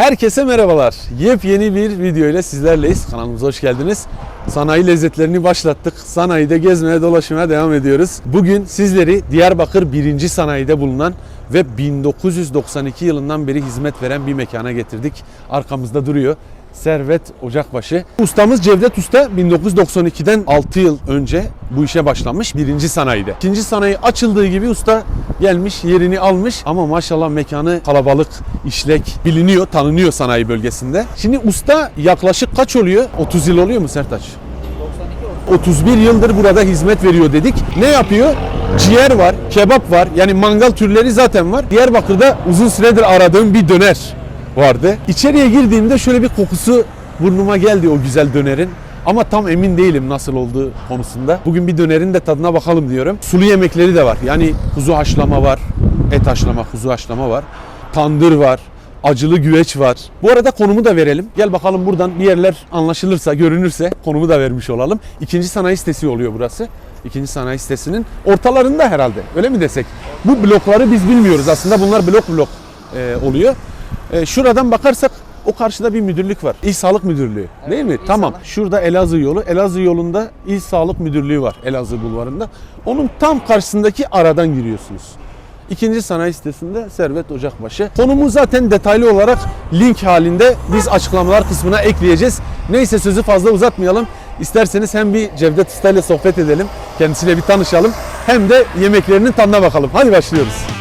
Herkese merhabalar. Yepyeni bir video ile sizlerleyiz. Kanalımıza hoş geldiniz. Sanayi lezzetlerini başlattık. Sanayide gezmeye dolaşmaya devam ediyoruz. Bugün sizleri Diyarbakır 1. Sanayide bulunan ve 1992 yılından beri hizmet veren bir mekana getirdik. Arkamızda duruyor. Servet Ocakbaşı. Ustamız Cevdet Usta 1992'den 6 yıl önce bu işe başlamış birinci sanayide. İkinci sanayi açıldığı gibi usta gelmiş yerini almış ama maşallah mekanı kalabalık, işlek, biliniyor, tanınıyor sanayi bölgesinde. Şimdi usta yaklaşık kaç oluyor? 30 yıl oluyor mu Sertaç? 31 yıldır burada hizmet veriyor dedik. Ne yapıyor? Ciğer var, kebap var. Yani mangal türleri zaten var. Diyarbakır'da uzun süredir aradığım bir döner vardı. İçeriye girdiğimde şöyle bir kokusu burnuma geldi o güzel dönerin. Ama tam emin değilim nasıl olduğu konusunda. Bugün bir dönerin de tadına bakalım diyorum. Sulu yemekleri de var. Yani kuzu haşlama var, et haşlama, kuzu haşlama var. Tandır var, acılı güveç var. Bu arada konumu da verelim. Gel bakalım buradan bir yerler anlaşılırsa, görünürse konumu da vermiş olalım. İkinci sanayi sitesi oluyor burası. İkinci sanayi sitesinin ortalarında herhalde. Öyle mi desek? Bu blokları biz bilmiyoruz. Aslında bunlar blok blok e, oluyor. E, şuradan bakarsak o karşıda bir müdürlük var. İl Sağlık Müdürlüğü. değil mi? tamam. Şurada Elazığ yolu. Elazığ yolunda İl Sağlık Müdürlüğü var. Elazığ bulvarında. Onun tam karşısındaki aradan giriyorsunuz. İkinci sanayi sitesinde Servet Ocakbaşı. Konumu zaten detaylı olarak link halinde biz açıklamalar kısmına ekleyeceğiz. Neyse sözü fazla uzatmayalım. İsterseniz hem bir Cevdet Usta ile sohbet edelim. Kendisiyle bir tanışalım. Hem de yemeklerinin tadına bakalım. Hadi başlıyoruz.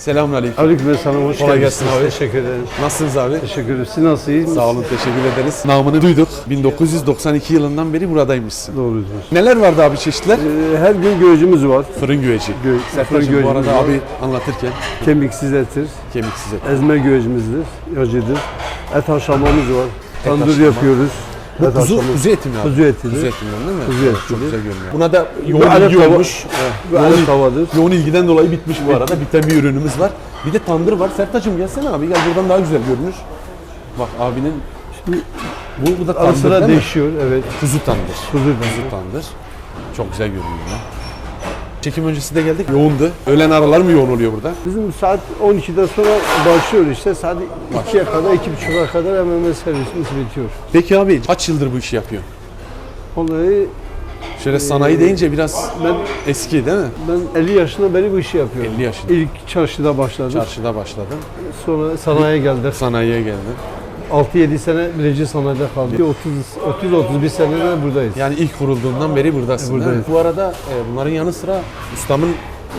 Selamünaleyküm. Aleykümselam hoş Kolay gelsin abi. Teşekkür ederim. Nasılsınız abi? Teşekkür ederim. Siz nasılsınız? Sağ olun, teşekkür ederiz. Namını duyduk. 1992 yılından beri buradaymışsın. Doğrudur. Neler vardı abi çeşitler? Ee, her gün göğcümüz var. Fırın güveci. Gö Sertaç'ım bu göğcümüz arada var. abi anlatırken Kemiksiz ettir. kemiksiz et. Ezme göğcümüzdür. Yacıdır. Et haşlamamız var. Tandır haşlama. yapıyoruz. Bu kuzu, kuzu eti mi abi? Kuzu etidir. Kuzu etinden değil mi? Kuzu etidir. Çok güzel görünüyor. Buna da yoğun ilgi olmuş. Yoğun, tavadır. yoğun ilgiden dolayı bitmiş bu arada. Biten bir ürünümüz var. Bir de tandır var. Sertaç'ım gelsene abi. Gel buradan daha güzel görünür. Bak abinin bu, bu da Ara tandır sıra değil mi? değişiyor. Evet. Kuzu tandır. Kuzu da. Kuzu tandır. Çok güzel görünüyor. ya. Çekim öncesi de geldik. Yoğundu. Öğlen aralar mı yoğun oluyor burada? Bizim saat 12'den sonra başlıyor işte. Saat 2'ye kadar, 2.30'a kadar hemen servisimiz bitiyor. Peki abi kaç yıldır bu işi yapıyor? Olayı Şöyle sanayi deyince biraz ben eski değil mi? ben 50 yaşından beri bu işi yapıyorum. 50 yaşında. İlk çarşıda başladım. Çarşıda başladım. Sonra sanayiye geldik. Sanayiye geldim. 6-7 sene birinci sanayide kaldık. 30-31 senedir buradayız. Yani ilk kurulduğundan beri buradasın değil mi? Buradayım. Bu arada e, bunların yanı sıra ustamın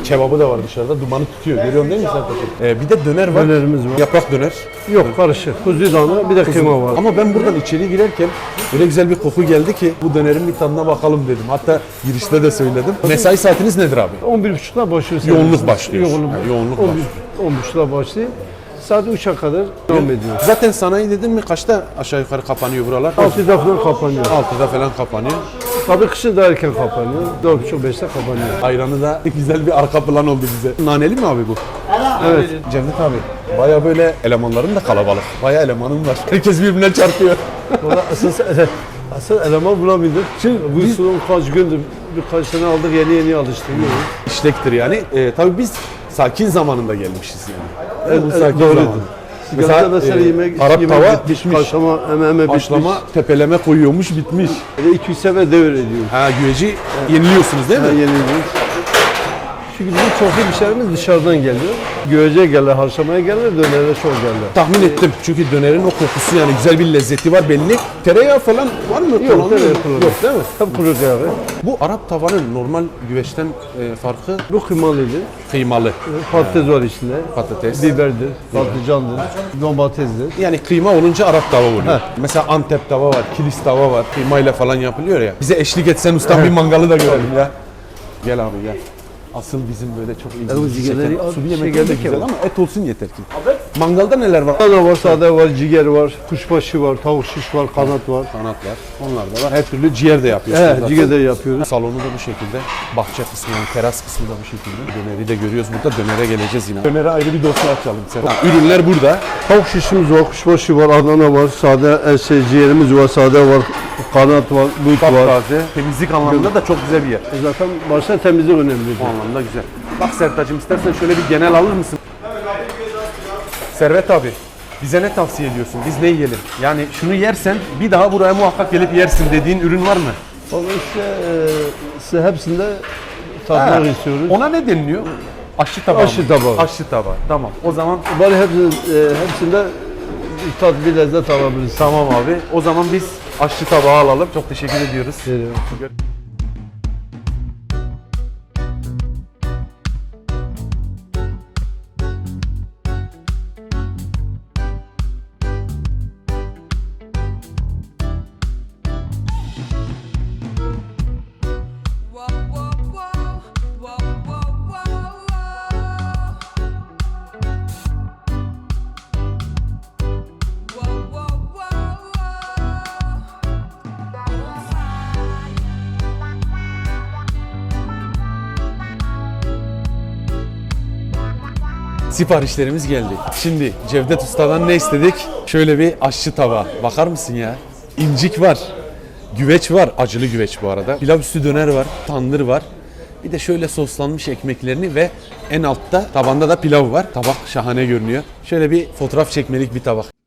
kebabı da var dışarıda. Dumanı tutuyor. Görüyorsun değil mi sen tabii? E, bir de döner var. Dönerimiz var. Yaprak döner. Yok karışık. Kuzu dana bir de kıyma var. Ama ben buradan içeri girerken öyle güzel bir koku geldi ki bu dönerin bir tadına bakalım dedim. Hatta girişte de söyledim. Mesai saatiniz nedir abi? 11.30'da başlıyor. Yoğunluk başlıyor. Yoğunluk, Ha, yoğunluk 11.30'da başlıyor. Saat 3'e kadar devam ediyor. Zaten sanayi dedin mi kaçta aşağı yukarı kapanıyor buralar? 6'da falan kapanıyor. 6'da falan kapanıyor. Tabii kışın da erken kapanıyor. 4.30-5'te kapanıyor. Ayranı da güzel bir arka plan oldu bize. Naneli mi abi bu? Evet. Cevdet abi. Baya böyle elemanların da kalabalık. Baya elemanım var. Herkes birbirine çarpıyor. Valla asıl, asıl eleman bulabildik. Şimdi bu son kaç gündür birkaç sene aldık yeni yeni alıştırıyoruz. İşlektir yani. Ee, tabii biz sakin zamanında gelmişiz yani. Evet, evet, sakin doğrudur. zaman. Mesela, Mesela, e, yemek, Arap yemek tava bitmiş, kaşlama hemen bitmiş. Haşlama tepeleme koyuyormuş bitmiş. De 200 sefer devir ediyor. Ha güveci yeniliyorsunuz değil mi? Yani yeniliyor. Çünkü bizim iyi müşterimiz dışarıdan geliyor. Güvece gelirler, harçlamaya gelirler, dönere çok gelirler. Tahmin ettim çünkü dönerin o kokusu yani güzel bir lezzeti var belli. Tereyağı falan var mı? Kullanılıyor tereyağı mu? kullanılıyor. Yok değil mi? Tabii kuru yağı. Bu Arap tavanın normal güveçten e, farkı Bu kıymalıydı. kıymalı Patates var içinde. patates. Biberdir, patlıcandır, domatesdir. Yani kıyma olunca Arap tava oluyor. Mesela Antep tava var, kilis tava var. Kıymayla falan yapılıyor ya. Bize eşlik etsen ustam bir mangalı da görelim ya. Gel abi gel. Asıl bizim böyle çok ilgimizi çeken sulu bir şey yemekler de güzel ama. ama et olsun yeter ki. Mangalda neler var? Sade var, sade var, ciğer var, kuşbaşı var, tavuk şiş var, kanat var. Kanat var. Onlar da var. Her türlü ciğer de yapıyorsunuz. Evet, zaten. ciğer de yapıyoruz. Salonu da bu şekilde. Bahçe kısmı yani teras kısmı da bu şekilde. Döneri de görüyoruz burada. Dönere geleceğiz yine. Dönere ayrı bir dosya açalım. Sen. ürünler burada. Tavuk şişimiz var, kuşbaşı var, Adana var, sade e, şey, ciğerimiz var, sade var, kanat var, but var. Taptaze. Temizlik anlamında da çok güzel bir yer. E Zaten başta temizlik önemli. Bu anlamda güzel. Bak Sertac'ım istersen şöyle bir genel alır mısın? Servet abi bize ne tavsiye ediyorsun? Biz ne yiyelim? Yani şunu yersen bir daha buraya muhakkak gelip yersin dediğin ürün var mı? Ama işte e, size hepsinde tatmak istiyoruz. Ona ne deniliyor? Aşçı tabağı. Aşçı mı? tabağı. Aşçı tabağı. Tamam. O zaman Bari hepsinde, e, hepsinde bir tat, bir lezzet alabiliriz. tamam abi. O zaman biz aşçı tabağı alalım. Çok teşekkür ediyoruz. Geliyor. Siparişlerimiz geldi. Şimdi Cevdet Usta'dan ne istedik? Şöyle bir aşçı tabağı. Bakar mısın ya? İncik var. Güveç var. Acılı güveç bu arada. Pilav üstü döner var. Tandır var. Bir de şöyle soslanmış ekmeklerini ve en altta tabanda da pilav var. Tabak şahane görünüyor. Şöyle bir fotoğraf çekmelik bir tabak.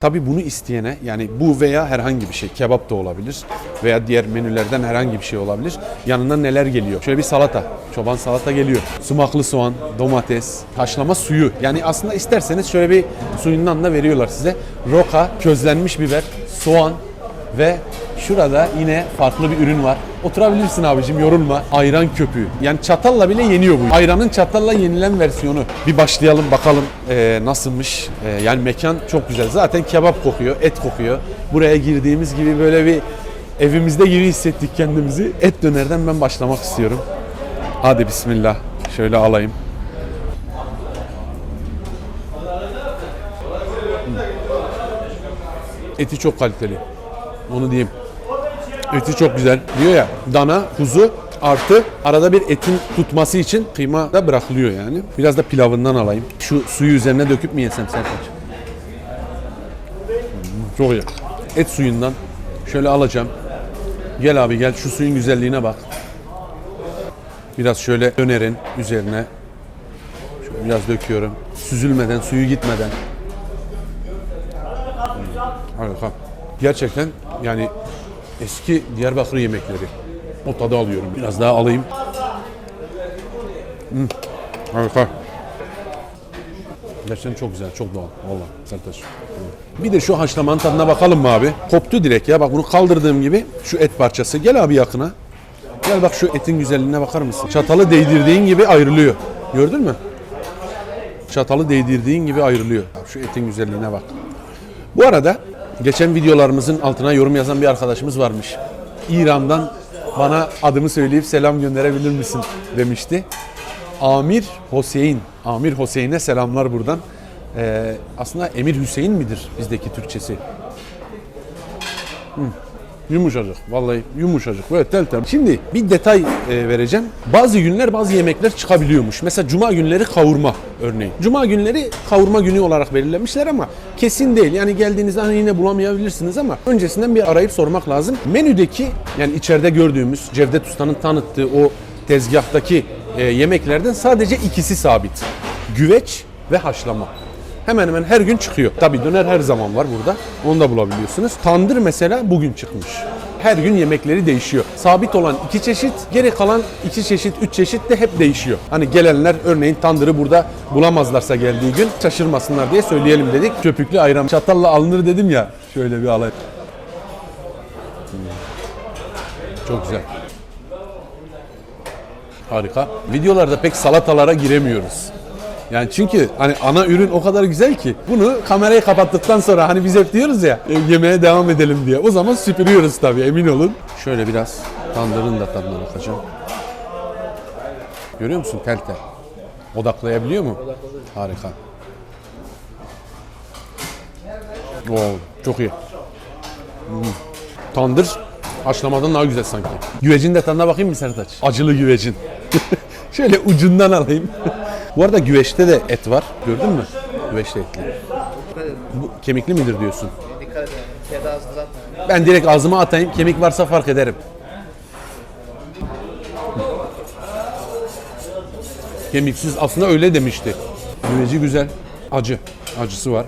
Tabii bunu isteyene yani bu veya herhangi bir şey kebap da olabilir veya diğer menülerden herhangi bir şey olabilir. Yanında neler geliyor? Şöyle bir salata, çoban salata geliyor. Sumaklı soğan, domates, haşlama suyu. Yani aslında isterseniz şöyle bir suyundan da veriyorlar size. Roka, közlenmiş biber, soğan ve şurada yine farklı bir ürün var. Oturabilirsin abicim yorulma. Ayran köpüğü. Yani çatalla bile yeniyor bu. Ayranın çatalla yenilen versiyonu. Bir başlayalım bakalım eee, nasılmış. Eee, yani mekan çok güzel. Zaten kebap kokuyor, et kokuyor. Buraya girdiğimiz gibi böyle bir evimizde gibi hissettik kendimizi. Et dönerden ben başlamak istiyorum. Hadi bismillah. Şöyle alayım. Eti çok kaliteli. Onu diyeyim. Eti çok güzel. Diyor ya dana, kuzu artı arada bir etin tutması için kıyma da bırakılıyor yani. Biraz da pilavından alayım. Şu suyu üzerine döküp mi yesem Sertaç? Çok iyi. Et suyundan şöyle alacağım. Gel abi gel şu suyun güzelliğine bak. Biraz şöyle dönerin üzerine şöyle biraz döküyorum. Süzülmeden, suyu gitmeden. Harika. Gerçekten yani eski Diyarbakır yemekleri. O tadı alıyorum. Biraz daha alayım. Hmm, harika. Gerçekten çok güzel, çok doğal. Valla Sertaç. Bir de şu haşlamanın tadına bakalım mı abi? Koptu direkt ya. Bak bunu kaldırdığım gibi şu et parçası. Gel abi yakına. Gel bak şu etin güzelliğine bakar mısın? Çatalı değdirdiğin gibi ayrılıyor. Gördün mü? Çatalı değdirdiğin gibi ayrılıyor. Şu etin güzelliğine bak. Bu arada geçen videolarımızın altına yorum yazan bir arkadaşımız varmış. İran'dan bana adımı söyleyip selam gönderebilir misin demişti. Amir Hüseyin. Amir Hüseyin'e selamlar buradan. Ee, aslında Emir Hüseyin midir bizdeki Türkçesi? Hı. Yumuşacık. Vallahi yumuşacık. Böyle tel tel. Şimdi bir detay e, vereceğim. Bazı günler bazı yemekler çıkabiliyormuş. Mesela cuma günleri kavurma örneğin. Cuma günleri kavurma günü olarak belirlemişler ama kesin değil. Yani geldiğinizde hani yine bulamayabilirsiniz ama öncesinden bir arayıp sormak lazım. Menüdeki yani içeride gördüğümüz Cevdet Usta'nın tanıttığı o tezgahtaki e, yemeklerden sadece ikisi sabit. Güveç ve haşlama. Hemen hemen her gün çıkıyor. Tabii döner her zaman var burada. Onu da bulabiliyorsunuz. Tandır mesela bugün çıkmış. Her gün yemekleri değişiyor. Sabit olan iki çeşit, geri kalan iki çeşit, üç çeşit de hep değişiyor. Hani gelenler örneğin tandırı burada bulamazlarsa geldiği gün şaşırmasınlar diye söyleyelim dedik. Köpüklü ayran çatalla alınır dedim ya. Şöyle bir alayım. Hmm. Çok güzel. Harika. Videolarda pek salatalara giremiyoruz. Yani çünkü hani ana ürün o kadar güzel ki bunu kamerayı kapattıktan sonra hani biz hep diyoruz ya e, yemeğe devam edelim diye. O zaman süpürüyoruz tabii emin olun. Şöyle biraz tandırın da tadına bakacağım. Görüyor musun tel tel? Odaklayabiliyor mu? Harika. Oo, çok iyi. Hmm. Tandır haşlamadan daha güzel sanki. Güvecin de tadına bakayım mı Sertaç? Acılı güvecin. Şöyle ucundan alayım. Bu arada güveçte de et var. Gördün mü? Güveçte etli. Bu kemikli midir diyorsun? Dikkat edin. Kedi ağzını zaten. Ben direkt ağzıma atayım. Kemik varsa fark ederim. Kemiksiz aslında öyle demişti. Güveci güzel. Acı. Acısı var.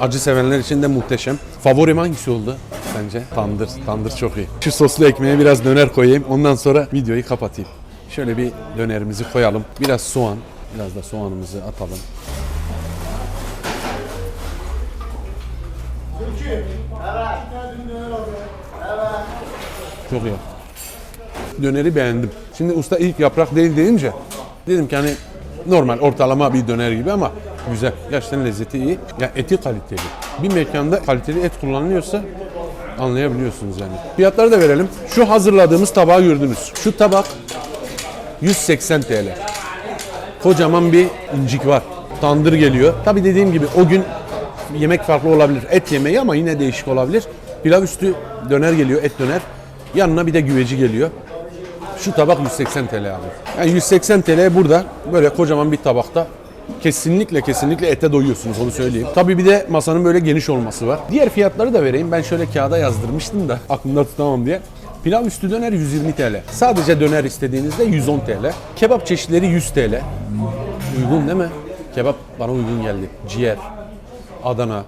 Acı sevenler için de muhteşem. Favorim hangisi oldu sence? Tandır. Tandır çok iyi. Şu soslu ekmeğe biraz döner koyayım. Ondan sonra videoyu kapatayım. Şöyle bir dönerimizi koyalım. Biraz soğan. Biraz da soğanımızı atalım. Çok iyi. Döneri beğendim. Şimdi usta ilk yaprak değil deyince dedim ki hani normal ortalama bir döner gibi ama güzel. Gerçekten lezzeti iyi. Ya eti kaliteli. Bir mekanda kaliteli et kullanılıyorsa anlayabiliyorsunuz yani. Fiyatları da verelim. Şu hazırladığımız tabağı gördünüz. Şu tabak 180 TL. Kocaman bir incik var. Tandır geliyor. Tabi dediğim gibi o gün yemek farklı olabilir. Et yemeği ama yine değişik olabilir. Pilav üstü döner geliyor, et döner. Yanına bir de güveci geliyor. Şu tabak 180 TL abi. Yani 180 TL burada böyle kocaman bir tabakta kesinlikle kesinlikle ete doyuyorsunuz onu söyleyeyim. Tabii bir de masanın böyle geniş olması var. Diğer fiyatları da vereyim. Ben şöyle kağıda yazdırmıştım da aklımda tutamam diye. Pilav üstü döner 120 TL. Sadece döner istediğinizde 110 TL. Kebap çeşitleri 100 TL. Uygun değil mi? Kebap bana uygun geldi. Ciğer, Adana,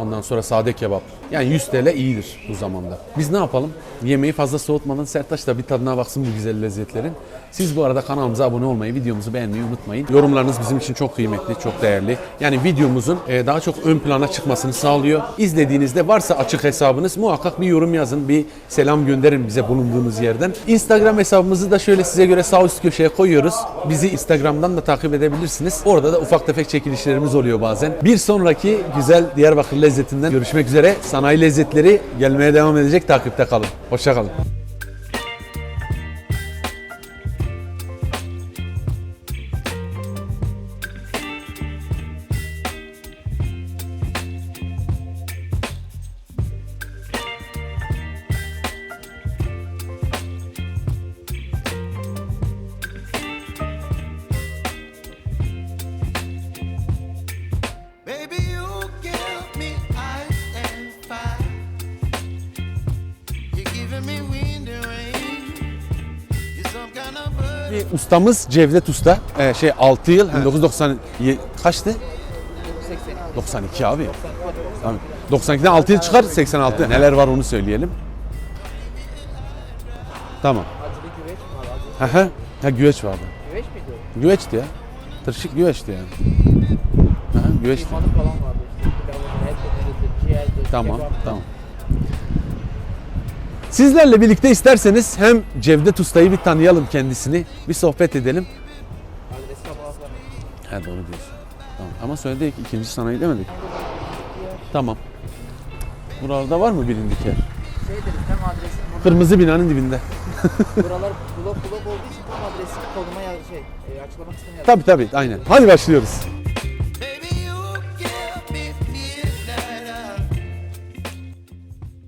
ondan sonra sade kebap. Yani 100 TL iyidir bu zamanda. Biz ne yapalım? Yemeği fazla soğutmadan Sertaç da bir tadına baksın bu güzel lezzetlerin. Siz bu arada kanalımıza abone olmayı, videomuzu beğenmeyi unutmayın. Yorumlarınız bizim için çok kıymetli, çok değerli. Yani videomuzun e, daha çok ön plana çıkmasını sağlıyor. İzlediğinizde varsa açık hesabınız muhakkak bir yorum yazın, bir selam gönderin bize bulunduğunuz yerden. Instagram hesabımızı da şöyle size göre sağ üst köşeye koyuyoruz. Bizi Instagram'dan da takip edebilirsiniz. Orada da ufak tefek çekilişlerimiz oluyor bazen. Bir sonraki güzel Diyarbakır lezzetinden görüşmek üzere. Sanayi lezzetleri gelmeye devam edecek. Takipte kalın. Hoşça ustamız Cevdet Usta. Ee, şey 6 yıl 1990 ye- kaçtı? 92 abi. Tamam. 92'den 6 yıl çıkar 86. Neler var onu söyleyelim. Tamam. Acılı güveç mi var? Ha güveç vardı. güveç miydi o? Güveçti ya. Tırşık güveçti yani. Hı hı, güveçti. Kıymalı falan vardı işte. Pilavı, et Tamam, kebap. tamam. Sizlerle birlikte isterseniz hem Cevdet Usta'yı bir tanıyalım kendisini, bir sohbet edelim. Adresi kapalı. He doğru diyorsun. Tamam. Ama söyledik ikinci sanayi demedik. Tamam. Buralarda var mı bilindik yer? Şey deriz tam adresi. Burada, Kırmızı binanın dibinde. buralar blok blok olduğu için tam adresi konuma yaz şey. E, açıklama kısmına yaz. Tabii tabii aynen. Hadi başlıyoruz.